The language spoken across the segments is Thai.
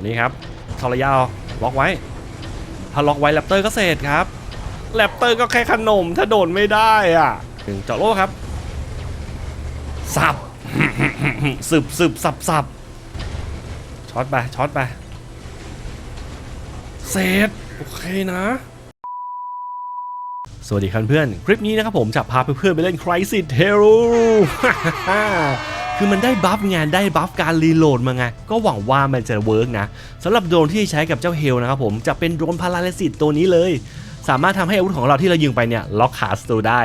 ตัวนี้ครับเข้าระยะล็อกไว้ ถ้าล็อกไว้แรปเตอร์ก็เสร็จครับแรปเตอร์ก็แค่ขนมถ้าโดนไม่ได้อะถึงเจาะโล่ครับ สับสืบสืบสับสับช็อตไปช็อตไปเสร็จโอเคนะสวัสดีครับเพื่อน คลิปนี้นะครับผมจะพาเพื่อนๆไปเล่น Crisis Hero คือมันได้บัฟงานได้บัฟการรีโหลดมาไง ก็หวังว่ามันจะเวิร์กนะสำหรับโดรนที่ใช้กับเจ้าเฮลนะครับผมจะเป็นโดรนพาราลิซิตตัวนี้เลย สามารถทำให้อาวุธของเราที่เรายิงไปเนี่ยล็อกขาสตูได้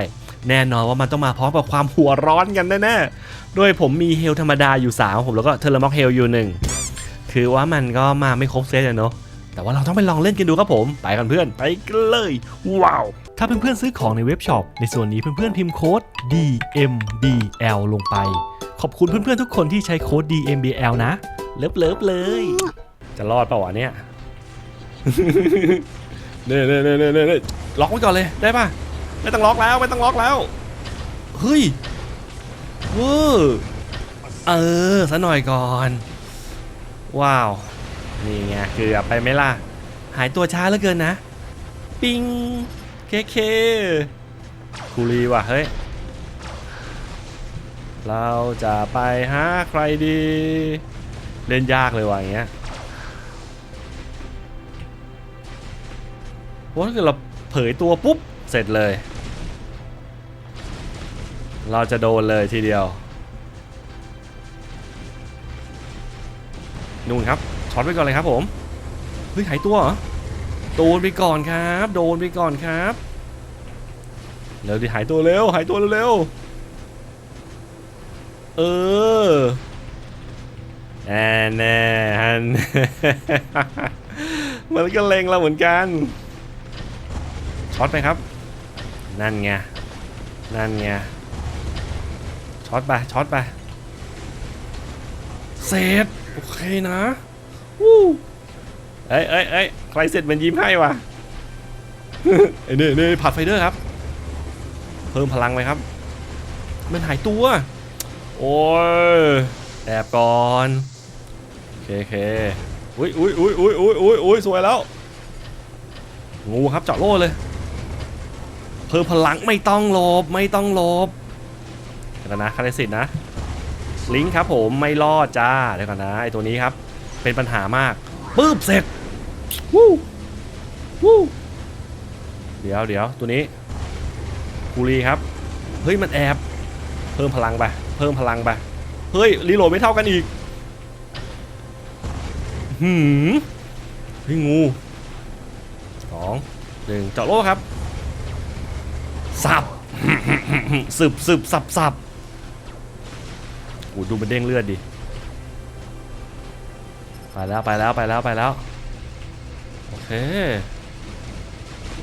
แน่นอนว่ามันต้องมาพร้อมกับความหัวร้อนกันแน่ๆโดยผมมีเฮลธรรมดาอยู่3ผมแล้วก็เทเลม็อกเฮลอยู่หนึ่งคือว่ามันก็มาไม่ครบเซตอะเนาะแต่ว่าเราต้องไปลองเล่นกันดูครับผม ไปกันเพื่อนไปกันเลย ว้าว ถ้าเพื่อนๆซื้อของในเว็บช็อป ในส่วนนี้เพื่อนๆพิมพ์โค้ด DMBL ลงไป ขอบคุณเพื่อนๆทุกคนที่ใช้โค้ด DMBL นะ เลิฟเลิฟเลย จะรอดเปล่าวะเนี่ย เน่เน่เน่เน่เน่ล็อกไว้ก่อนเลยได้ป่ะ ไม่ต้องล็อกแล้วไม่ต้องล็อกแล้ว เฮ้ยเวอร์เออซะหน่อยก่อน ว้าว นี่ไงเกือบไปไหมล่ะ หายตัวช้าเหลือเกินนะ ปิง เคเคคูรีว่ะ เฮ้ย เราจะไปหาใครดี เล่นยากเลยว่ะอย่างเงี้ยเพราะถ้าเกิดเราเผยตัวปุ๊บ เสร็จเลย เราจะโดนเลยทีเดียว นู่นครับช็อตไปก่อนเลยครับผม เฮ้ยหายตัวเหรอ โดนไปก่อนครับ โดนไปก่อนครับ เร็วดิหายตัวเร็ว หายตัวเร็วๆ เออแน่แน่ฮันมันก็เลงเราเหมือนกันช็อตไปครับ นั่นไง นั่นไง ช็อตไป ช็อตไปเสร็จโอเคนะวู้เอ้ยเอ้ยเอ้ยใครเสร็จมันยิ้มให้วะไอ้นี่นี่ผัดไฟเดอร์ครับ เพิ่มพลังไปครับ มันหายตัว โอ้ยแอบก่อนโอเคโอเคอุ้ยอุ้ยอุ้ยอุ้ยอุ้ยอุ้ยอุ้ยสวยแล้วงูครับเจาะโล่เลย เพิ่มพลังไม่ต้องหลบไม่ต้องหลบเดี๋ยวก่อนนะคาริสิตนะ ลิงก์ครับผมไม่รอดจ้าเดี๋ยวก่อนนะไอตัวนี้ครับ เป็นปัญหามากปึ๊บเสร็จวู้วู้เดี๋ยวเดี๋ยวตัวนี้กูรีครับ เฮ้ยมันแอบ เพิ่มพลังไป เพิ่มพลังไป เฮ้ยรีโหลดไม่เท่ากันอีก หืมเฮ้ยงูสองหนึ่งเจาะโลครับ สับสืบสืบสับสับโอ้ดูมันเด้งเลือดดิ ไปแล้วไปแล้วไปแล้วไปแล้ว โอเค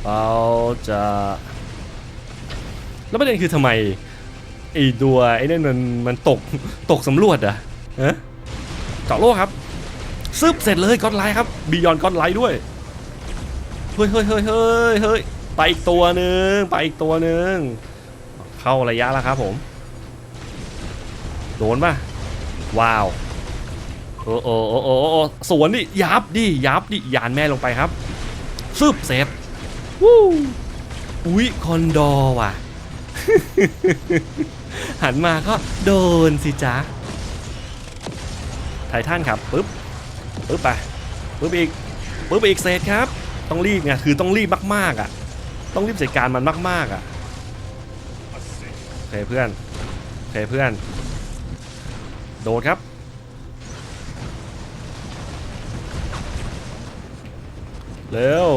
เราจะ แล้วประเด็นคือทำไม ไอ้ตัวไอ้นั่นมันมันตกตกสำรวจอะฮะเจาะโลกครับซึบเสร็จเลยก้อนไลท์ครับบียอนก้อนไลท์ด้วยเฮ้ยเฮ้ยเฮ้ยเฮ้ยเฮ้ยไปอีกตัวหนึ่งไปอีกตัวหนึ่งเข้าระยะแล้วครับผมโดนป่ะว้าวโอ้โอ้โอ้โอ้โอ้สวนดิยับดิยับดิยานแม่ลงไปครับซึบเซฟวู้อุ๊ยคอนดอว่ะ หันมาก็โดนสิจ๊ะไททันครับปึ๊บปึ๊บไปปึ๊บอีกปึ๊บอีกเซตครับ ต้องรีบไงคือต้องรีบมากๆอะ ต้องรีบจัดการมันมากๆอะโอเคเพื่อนโอเคเพื่อน โดดครับเร็ว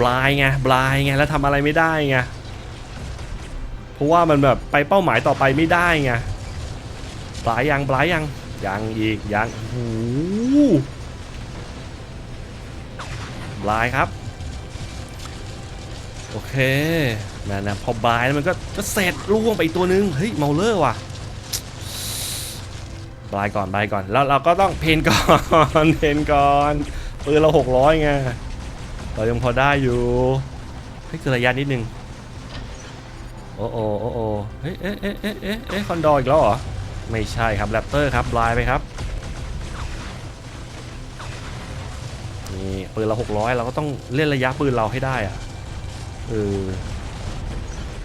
บลายไงบลายไงแล้วทำอะไรไม่ได้ไง ราะว่ามันแบบไปเป้าหมายต่อไปไม่ได้ไงบลายยังบลายยังยังอีกยังโอ้บลายครับ โอเคนั่นนะพอบลายแล้วมันก็ก็เสร็จล่วงไปอีกตัวนึง เฮ้ยเมาเลอร์ว่ะบลายก่อนบลายก่อนแล้วเราก็ต้องเพนก่อนเพนก่อนปืนเราหกร้อยไงเรายังพอได้อยู่ให้เกิดระยะนิดนึง อ้โอโอ้โอเฮ้เอ๊ะเอ๊ะเอ๊ะเอ๊ะเอ๊ะคอนดอร์อีกแล้วเหรอ ไม่ใช่ครับแรปเตอร์ครับลายไปครับ นี่ปืนเราหกร้อยเราก็ต้องเล่นระยะปืนเราให้ได้อะเออ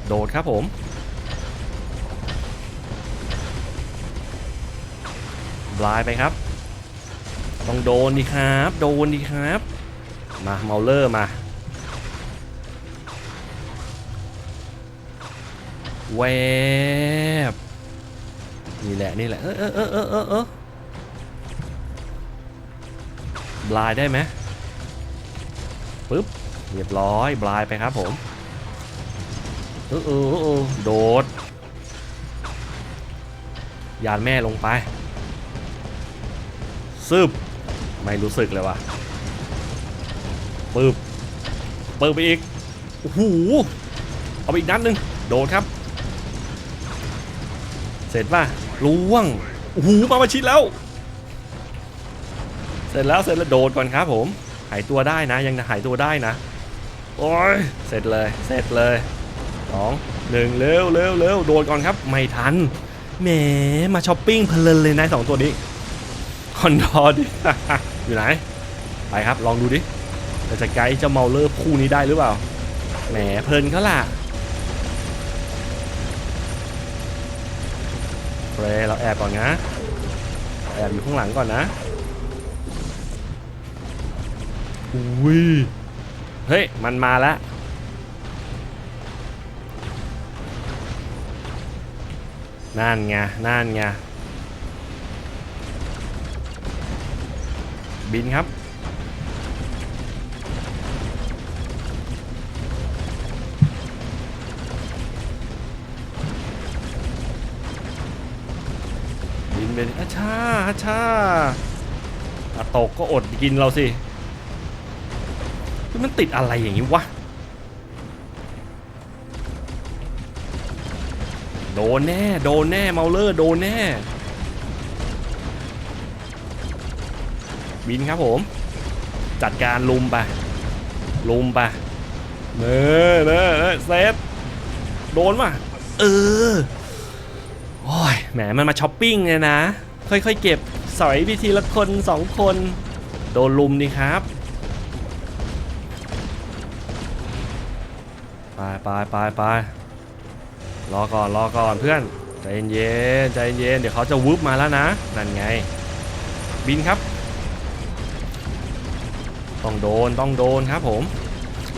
โดดครับผมบลายไปครับ ต้องโดนดีครับ โดนดีครับ มาเมาเลอร์มา แวบนี่แหละนี่แหละเออเออเออเออเออเออบลายได้ไหมปึ๊บเรียบร้อยบลายไปครับผมเออเออเออโดดยานแม่ลงไปซึบไม่รู้สึกเลยว่ะปึ๊บปึ๊บไปอีกโอ้โหเอาไปอีกนัดหนึ่งโดดครับ เสร็จป่ะล่วงโอ้โหมาประชิดแล้ว เสร็จแล้วเสร็จแล้วโดดก่อนครับผมหายตัวได้นะ ยังหายตัวได้นะโอ้ยเสร็จเลยเสร็จเลยสองหนึ่งเร็วเร็วเร็วโดดก่อนครับ ไม่ทันแหมมาช้อปปิ้งเพลินเลยนะสองตัวนี้คอนดอร์ดิอยู่ไหนไปครับลองดูดิเรจะไกด์เจ้าเมาเลอร์คู่นี้ได้หรือเปล่าแหมเพลินเขาล่ะ เรเราแอบก่อนนะ แอบอยู่ข้างหลังก่อนนะอุ้ยเฮ้ย มันมาแล้วนั่นไงนั่นไงบินครับ บินเป็นอาชาอาชาอาตกก็อดกินเราสิมันติดอะไรอย่างนี้วะ โดนแน่ โดนแน่ เมาเลอร์ โดนแน่ บินครับผม จัดการลุมไป ลุมไปเนอเนอเนอเซฟ โดนว่ะ เออ โอ้ยแหมมันมาช้อปปิ้งเนี่ยนะ ค่อยๆเก็บสอยไปทีละคนสองคน โดนลุมนี่ครับไปไปไปไปรอก่อนรอก่อนเพื่อนใจเย็นๆใจเย็นเดี๋ยวเขาจะวึบมาแล้วนะนั่นไง บินครับ ต้องโดนต้องโดนครับผม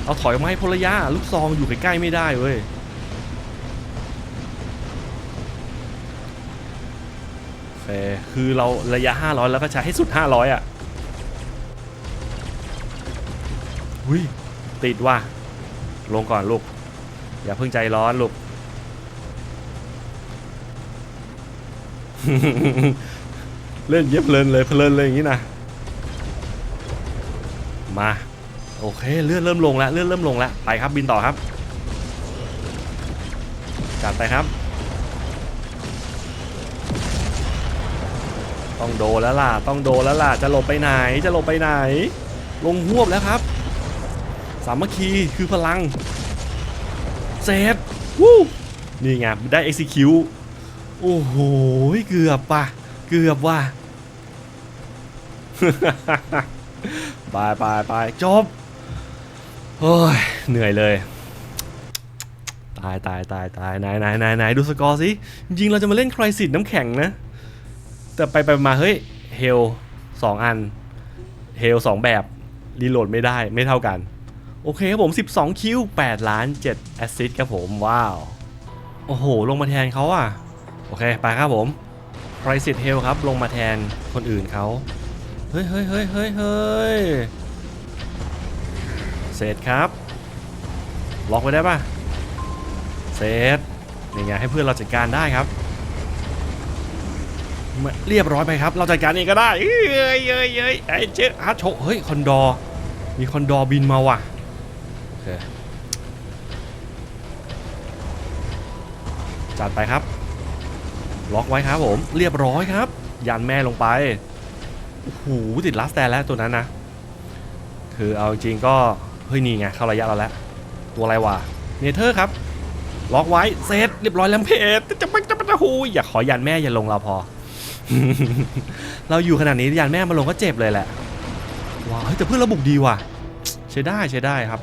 เอาถอยออกมาให้พลระยะลูกซองอยู่ใกล้ๆไม่ได้เว้ย โอ เคคือเราระยะ 500 แล้วก็ใช้ให้สุด 500 อะหุยติดว่ะลงก่อนลูก อย่าเพิ่งใจร้อนลูก เล่นเย็บเพลินเลยเพลินเลยอย่างนี้นะมาโอเคเลื่อนเริ่มลงแล้วเลื่อนเริ่มลงแล้วไปครับบินต่อครับจัดไปครับ ต้องโดนแล้วล่ะ ต้องโดนแล้วล่ะ จะหลบไปไหน จะหลบไปไหน ลงหวบแล้วครับ สามัคคีคือพลัง เซฟวู้นี่ไง ได้ execute โอ้โห เกือบป่ะ เกือบว่ะไปไปไปจบ โอ้ย เหนื่อยเลย ตายตายตายตายไหนไหนไหนไหนดูสกอร์สิ จริงเราจะมาเล่นใครสิทธิ์น้ำแข็งนะ แต่ไปไปมาเฮ้ยเฮลสองอันเฮลสองแบบรีโหลดไม่ได้ไม่เท่ากัน โอเคครับผม 12 คิว 8 ล้าน 7 แอสซิสครับผม ว้าว โอ้โห ลงมาแทนเขาอะ โอเค ไปครับผมไ r i ซิตเฮลครับ ลงมาแทนคนอื่นเขาเฮ้ยเฮ้ยเฮ้ยเฮ้ยเฮ้ยเสร็จครับ ล็อกไว้ได้ป่ะ เสร็จนี่ไงให้เพื่อนเราจัดการได้ครับ เรียบร้อยไปครับ เราจัดการเองก็ได้เอ้ยเอ้ยเอ้ยเอ้ยไอ้เจ๊ฮัทโชเฮ้ยคอนดอร์มีคอนดอร์บินมาว่ะโอเคจัดไปครับ ล็อกไว้ครับผมเรียบร้อยครับ ยันแม่ลงไปโอ้โหติดลัสแตนแล้วตัวนั้นนะ คือเอาจริงก็ เฮ้ย นี่ไง เข้าระยะเราแล้ว ตัวอะไรวะเนเธอร์ครับ ล็อกไว้เซตเรียบร้อยแล้วเพจจะปังจะปังจะหูอย่าขอยันแม่อย่าลงเราพอ เราอยู่ขนาดนี้ยันแม่มาลงก็เจ็บเลยแหละว้าวแต่เพื่อนระบุกดีว่ะใช้ได้ใช้ได้ครับ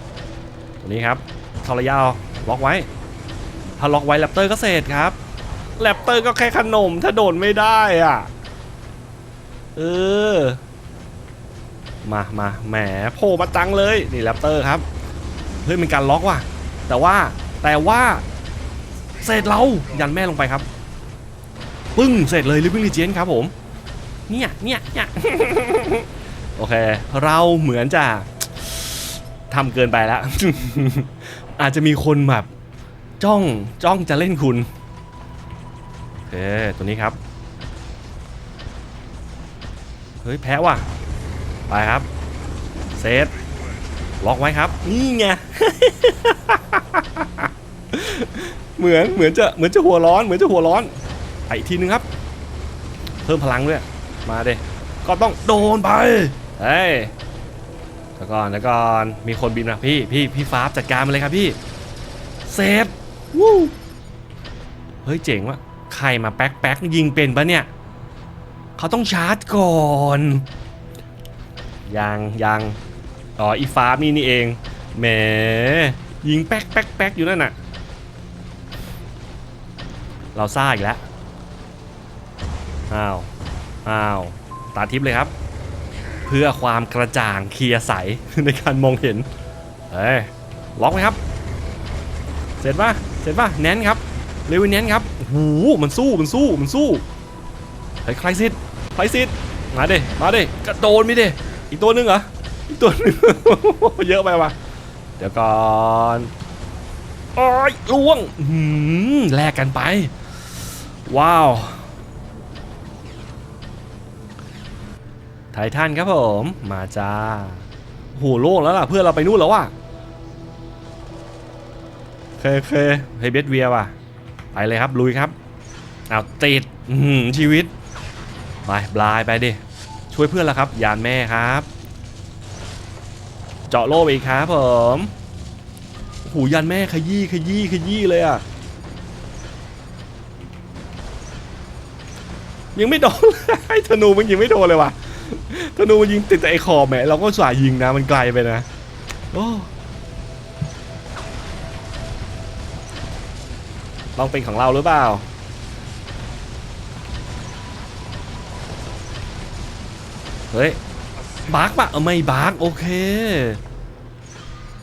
ตัวนี้ครับเข้าระยะล็อกไว้ ถ้าล็อกไว้แรปเตอร์ก็เสร็จครับแรปเตอร์ก็แค่ขนมถ้าโดนไม่ได้อะเออมามาแหมโผล่มาจังเลยนี่แรปเตอร์ครับเฮ้ยเป็นการล็อกว่ะแต่ว่าแต่ว่าเสร็จเรายันแม่ลงไปครับ ปึ้งเสร็จเลยลิฟวิ่งลีเจนครับผมเนี่ยเนี่ยเนี่ยโอเค เราเหมือนจะทำเกินไปแล้ว อาจจะมีคนแบบจ้องจ้องจะเล่นคุณโอเคตัวนี้ครับ เฮ้ย แพ้ว่ะ ไปครับ เซตล็อกไว้ครับ นี่ไง เหมือนเหมือนจะเหมือนจะหัวร้อน เหมือนจะหัวร้อน ไปอีกทีนึงครับ เพิ่มพลังด้วย มาเด้ก็ต้องโดนไป เฮ้ยเดี๋ยวก่อนเดี๋ยวก่อน มีคนบินนะพี่พี่พี่ฟ้าจัดการมาเลยครับพี่ เซฟวู้เฮ้ยเจ๋งว่ะใครมาแป๊กแป๊กยิงเป็นปะเนี่ย เขาต้องชาร์จก่อน ยังยังอ๋ออีฟ้านี่นี่เองแหมยิงแป๊กแป๊กแป๊กอยู่นั่นน่ะ เราซ่าอีกแล้ว อ้าว อ้าว ตาทิพย์เลยครับ เพื่อความกระจ่างเคลียร์ใส ในการมองเห็นเฮ้ย ล็อกไหมครับ เสร็จป่ะ เสร็จป่ะ แนนครับ เลวินแนนครับโอ้โหมันสู้ มันสู้ มันสู้เฮ้ยใครซิดใครซิดมาเด้มาเด้กระโดนมีเด้อีกตัวหนึงเหรอ อีกตัวหนึง เยอะไปว่ะ เดี๋ยวก่อนโอ้ยล่วงหือแลกกันไป ว้าว ไททันครับผม มาจ้าโอ้โหโล่งแล้วล่ะเพื่อนเราไปนู่นแล้วว่ะเคเคเฮ้เบสเวียว่ะ ไปเลยครับลุยครับเอาติดชีวิต ไปบลายไปดิ ช่วยเพื่อนแล้วครับ ยานแม่ครับ เจาะโล่ไปอีกครับผมโอ้โหยานแม่ขยี้ขยี้ขยี้เลยอะยังไม่โดนไอ้ธนูมันยิงไม่โดนเลยว่ะ ธนูมันยิงติดแต่ไอ้ขอแหมเราก็สายยิงนะมันไกลไปนะโอ้ลองเป็นของเราหรือเปล่าเฮ้ยบาร์กปะไม่บาร์กโอเค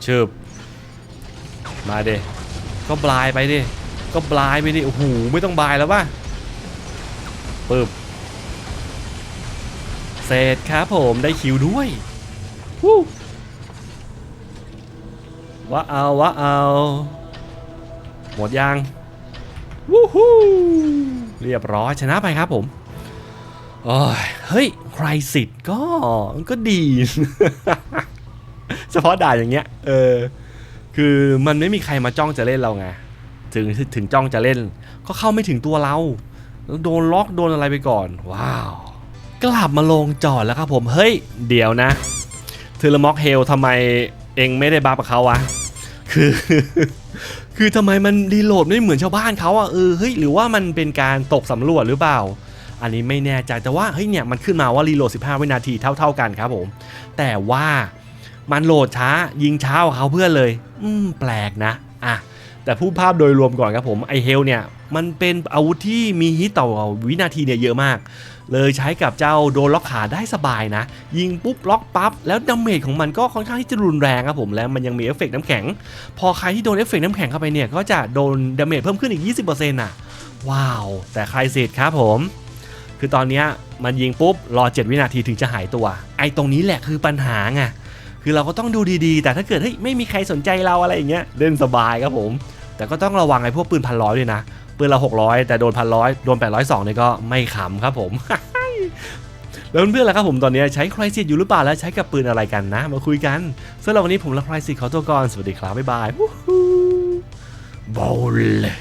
ชืบมาเดก็บลายไปดิก็บลายไปดิโอ้โหไม่ต้องบายแล้วป่ะปึ๊บ เสร็จครับผมได้คิวด้วยวู้ว้าเอาว้าเอาหมดยังวู้ฮู้เรียบร้อยชนะไปครับผมโอ้ยเฮ้ยใครสิทธิ์ก็ก็ดี เฉพาะด่านอย่างเงี้ยเออคือมันไม่มีใครมาจ้องจะเล่นเราไงถึงถึงจ้องจะเล่น ก็เข้าไม่ถึงตัวเรา โดนล็อกโดนอะไรไปก่อน ว้าว กลับมาลงจอดแล้วครับผม เฮ้ย เดี๋ยวนะเทเลม็อกเฮลทำไมเองไม่ได้บัฟกับเขาวะ คือ คือทำไมมันรีโหลดไม่เหมือนชาวบ้านเขาอะเออเฮ้ยหรือว่ามันเป็นการตกสำรวจหรือเปล่า อันนี้ไม่แน่ใจแต่ว่าเฮ้ยเนี่ยมันขึ้นมาว่ารีโหลด 15 วินาทีเท่า ๆกันครับผม แต่ว่ามันโหลดช้ายิงช้ากว่าเขาเพื่อนเลย อืมแปลกนะอะแต่พูดภาพโดยรวมก่อนครับผมไอเฮลเนี่ยมันเป็นอาวุธที่มีฮิตต่อวินาทีเนี่ยเยอะมาก เลยใช้กับเจ้าโดนล็อกขาได้สบายนะ ยิงปุ๊บล็อกปั๊บแล้วดาเมจของมันก็ค่อนข้างที่จะรุนแรงครับผมแล้วมันยังมีเอฟเฟกต์น้ำแข็ง พอใครที่โดนเอฟเฟกต์น้ำแข็งเข้าไปเนี่ยก็จะโดนดาเมจเพิ่มขึ้นอีก 20%น่ะ ว้าว แต่ใครเสร็จครับผม คือตอนนี้มันยิงปุ๊บรอ 7 วินาทีถึงจะหายตัว ไอ้ตรงนี้แหละคือปัญหาไงคือเราก็ต้องดูดีๆ แต่ถ้าเกิดเฮ้ยไม่มีใครสนใจเราอะไรอย่างเงี้ยเล่นสบายครับผม แต่ก็ต้องระวังไอ้พวกปืนพันร้อยด้วยนะ ปืนเรา600 แต่โดนพันร้อยโดน 802นี่ก็ไม่ขำครับผม แล้วเพื่อนๆล่ะครับผมตอนนี้ใช้ใครซิตอยู่หรือเปล่าและใช้กับปืนอะไรกันนะ มาคุยกันสำหรับวันนี้ผมและใครซิตขอตัวก่อนสวัสดีครับบ๊ายบายบอลเลย